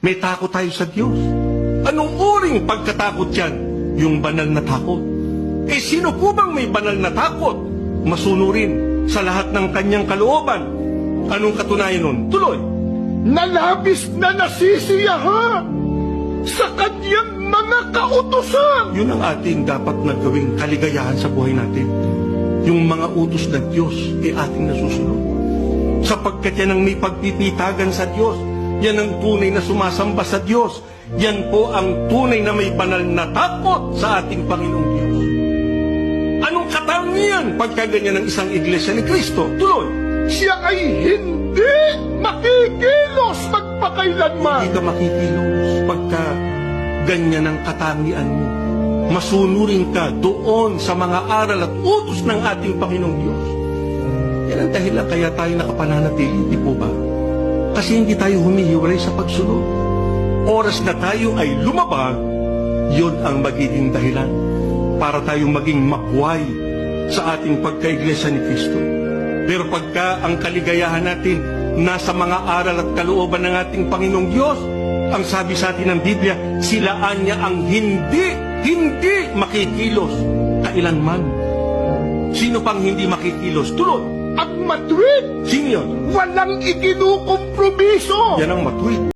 May takot tayo sa Diyos. Anong uring pagkatakot yan? Yung banal na takot. Eh sino po bang may banal na takot? Masunurin sa lahat ng kanyang kalooban. Anong katunayan nun? Tuloy. Nalabis na nasisiyahan sa kanyang mga kautosan. Yun ang ating dapat na gawing kaligayahan sa buhay natin. Yung mga utos ng Diyos ay ating nasusunod. Sapagkat yan ang may pagpipitagan sa Diyos. Yan ang tunay na sumasamba sa Diyos. Yan po ang tunay na may banal na takot sa ating Panginoong Diyos. Anong katangian pagka ganyan ng isang iglesia ni Kristo? Tuloy. Siya ay hindi makikilos magpakailanman. Hindi ka makikilos pagka ganyan ang katangian mo. Masunurin ka doon sa mga aral at utos ng ating Panginoong Diyos. Yan ang dahilan kaya tayo nakapananatili, di po ba? Kasi hindi tayo humihiwalay sa pagsunod. Oras na tayo ay lumabag, yun ang magiging dahilan para tayong maging mabuhay sa ating pagkaiglesia ni Kristo. Pero pagka ang kaligayahan natin nasa mga aral at kalooban ng ating Panginoong Diyos, ang sabi sa atin ng Biblia, silaan niya ang hindi, hindi makikilos kailanman. Sino pang hindi makikilos? Tulad. At matwid, Sino yun? walang ikinukompromiso. Yan ang matwid.